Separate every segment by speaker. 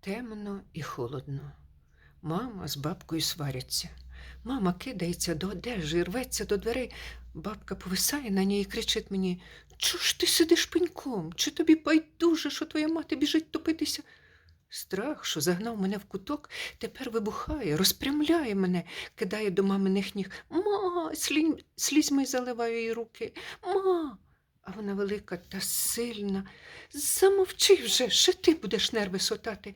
Speaker 1: Темно і холодно. Мама з бабкою сваряться. Мама кидається до одежі, рветься до дверей. Бабка повисає на ній і кричить мені: Чого ж ти сидиш пеньком? Чи тобі байдуже, що твоя мати біжить топитися? Страх, що загнав мене в куток, тепер вибухає, розпрямляє мене, кидає до маминих ніг. Ма, слізьми заливаю її руки. Ма. А вона велика та сильна. Замовчи вже, ще ти будеш нерви сотати.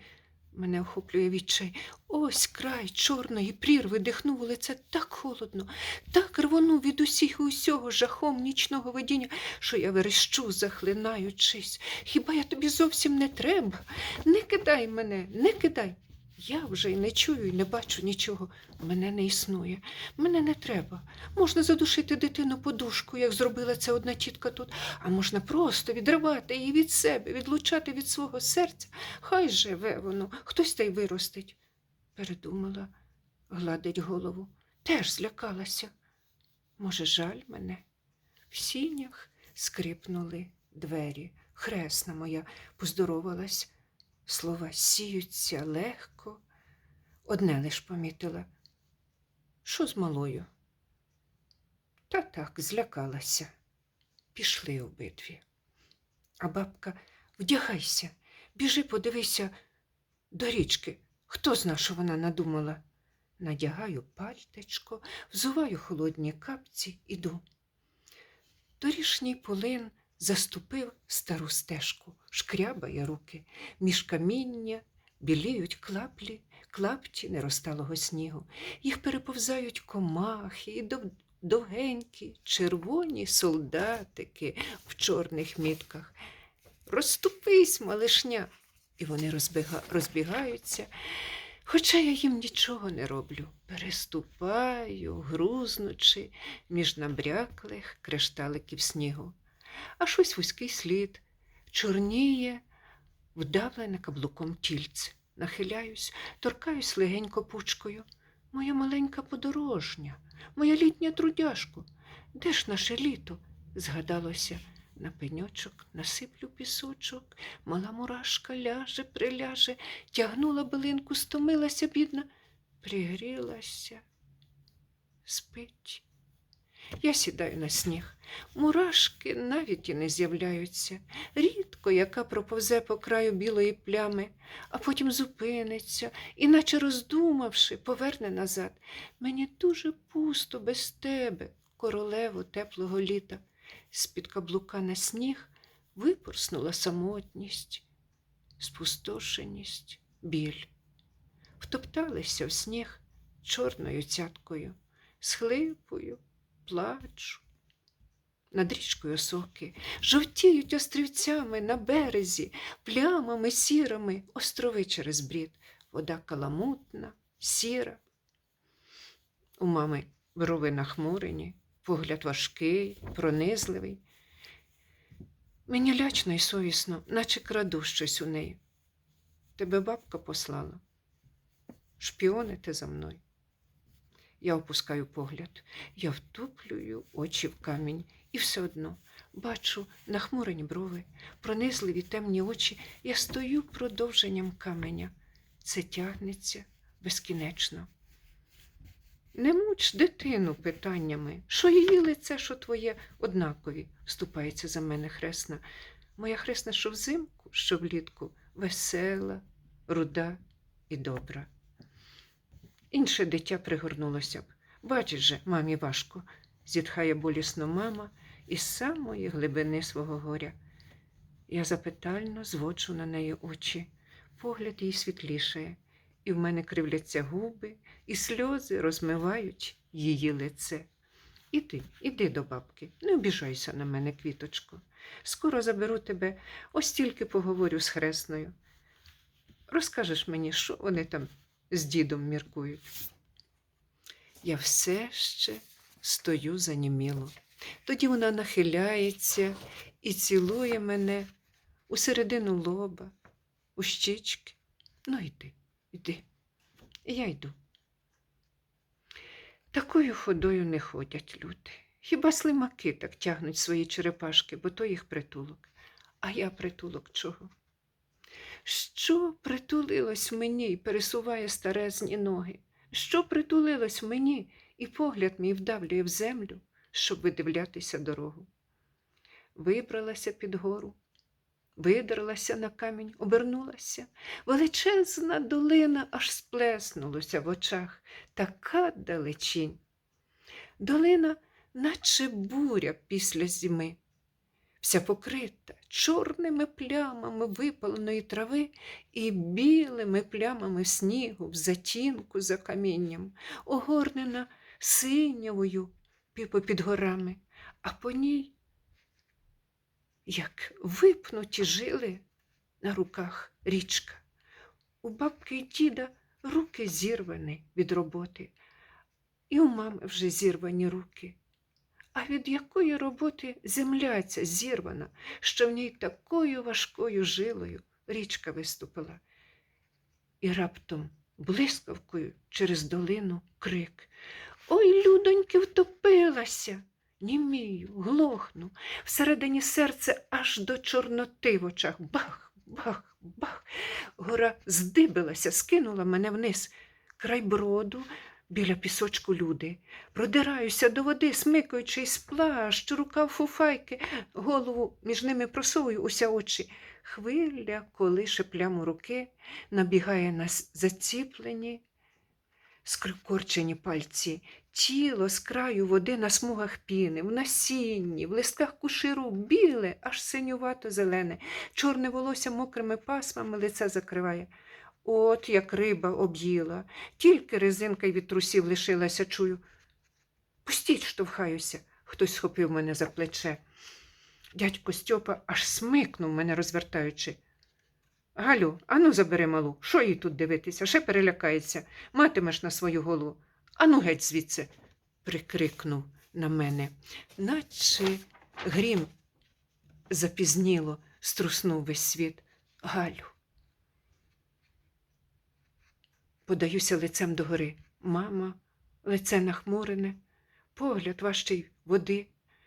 Speaker 1: Мене охоплює відчай. Ось край чорної прірви дихнув у лице так холодно, так рвону від усіх і усього жахом нічного видіння, що я верещу, захлинаючись. Хіба я тобі зовсім не треба? Не кидай мене, не кидай. Я вже й не чую, і не бачу нічого. Мене не існує. Мене не треба. Можна задушити дитину подушку, як зробила це одна тітка тут, а можна просто відривати її від себе, відлучати від свого серця. Хай живе воно, хтось та й виростить. Передумала, гладить голову. Теж злякалася. Може, жаль мене? В сінях скрипнули двері. Хресна моя поздоровалась. Слова сіються легко. Одне лиш помітила. Що з малою? Та так, злякалася. Пішли обидві. А бабка, вдягайся, біжи, подивися до річки. Хто зна, що вона надумала? Надягаю пальтечко, взуваю холодні капці, іду. Торішній полин заступив стару стежку, шкрябає руки, між каміння біліють клаплі, клапті неросталого снігу. Їх переповзають комахи і довгенькі, червоні солдатики в чорних мітках. Розступись, малишня. І вони розбіга... розбігаються. Хоча я їм нічого не роблю, переступаю, грузнучи між набряклих кришталиків снігу. А щось вузький слід, чорніє, вдавлене каблуком тільце. Нахиляюсь, торкаюсь легенько пучкою. Моя маленька подорожня, моя літня трудяшко. Де ж наше літо? згадалося. На пеньочок насиплю пісочок, мала мурашка ляже, приляже, тягнула билинку, стомилася, бідна, пригрілася, спить. Я сідаю на сніг. Мурашки навіть і не з'являються. Рідко яка проповзе по краю білої плями, а потім зупиниться і, наче роздумавши, поверне назад. Мені дуже пусто без тебе, королево теплого літа. З-під каблука на сніг випорснула самотність, спустошеність, біль. Втопталися в сніг чорною цяткою, схлипую, плачу. Над річкою соки жовтіють острівцями на березі, плямами сірими, острови через брід, вода каламутна, сіра. У мами брови нахмурені, погляд важкий, пронизливий. Мені лячно і совісно, наче краду щось у неї. Тебе бабка послала. Шпіонити за мною. Я опускаю погляд, я втуплюю очі в камінь, і все одно бачу нахмурені брови, пронизливі темні очі. Я стою продовженням каменя. Це тягнеться безкінечно. Не муч дитину питаннями, що її лице, що твоє однакові, вступається за мене хресна. Моя хресна, що взимку, що влітку, весела, руда і добра. Інше дитя пригорнулося б. Бачиш же, мамі важко, зітхає болісно мама із самої глибини свого горя. Я запитально зводжу на неї очі, погляд її світлішає, і в мене кривляться губи, і сльози розмивають її лице. Іди, іди до бабки, не обіжайся на мене, квіточко. Скоро заберу тебе, ось тільки поговорю з хресною. Розкажеш мені, що вони там з дідом міркують. Я все ще стою заніміло. Тоді вона нахиляється і цілує мене у середину лоба, у щічки. Ну, йди, йди. І я йду. Такою ходою не ходять люди. Хіба слимаки так тягнуть свої черепашки, бо то їх притулок. А я притулок чого? Що притулилось мені і пересуває старезні ноги? Що притулилось мені, і погляд мій вдавлює в землю, щоб видивлятися дорогу? Вибралася під гору, видерлася на камінь, обернулася. Величезна долина аж сплеснулася в очах, така далечінь. Долина, наче буря після зими, вся покрита чорними плямами випаленої трави і білими плямами снігу в затінку за камінням, огорнена синявою пі- попід горами, а по ній, як випнуті жили на руках річка. У бабки й діда руки зірвані від роботи, і у мами вже зірвані руки. А від якої роботи земля ця зірвана, що в ній такою важкою жилою річка виступила. І раптом блискавкою через долину крик. Ой, людоньки, втопилася. Німію, глохну, всередині серця аж до чорноти в очах. Бах, бах, бах. Гора здибилася, скинула мене вниз. Край броду, біля пісочку люди. Продираюся до води, смикаючись плащ, рукав фуфайки, голову між ними просовую уся очі. Хвиля колише пляму руки, набігає на заціплені, скрикорчені пальці, тіло з краю води на смугах піни, в насінні, в листках куширу біле, аж синювато зелене, чорне волосся мокрими пасмами лице закриває. От як риба об'їла, тільки резинка й від трусів лишилася, чую. Пустіть, штовхаюся. Хтось схопив мене за плече. Дядько Стьопа аж смикнув мене, розвертаючи. Галю, ану забери малу, що їй тут дивитися? Ще перелякається. Матимеш на свою голову. Ану геть звідси, прикрикнув на мене, наче грім запізніло струснув весь світ. Галю. Подаюся лицем догори. Мама, лице нахмурене, погляд важчий води,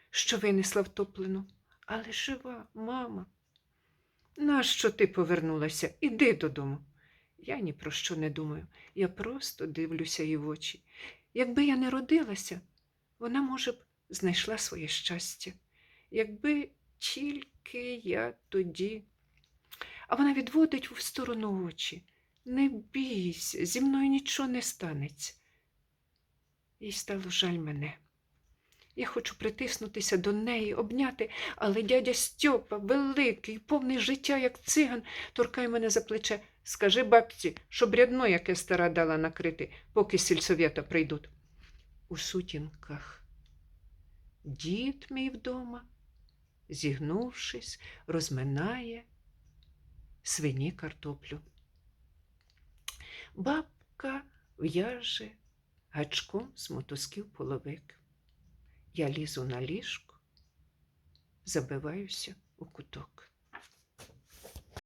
Speaker 1: що винесла втоплену. Але жива, мама. Нащо ти повернулася? Іди додому. Я ні про що не думаю. Я просто дивлюся їй в очі. Якби я не родилася, вона, може б, знайшла своє щастя. Якби тільки я тоді. А вона відводить в сторону очі. Не бійся, зі мною нічого не станеться. Їй стало жаль мене. Я хочу притиснутися до неї, обняти, але дядя Стьопа, великий, повний життя, як циган, торкає мене за плече. Скажи бабці, щоб рядно яке стара дала накрити, поки сільсовєта прийдуть. У сутінках дід мій вдома, зігнувшись, розминає свині картоплю. Бабка в'яже гачком з мотузків половик. Я лізу на ліжко, забиваюся у куток.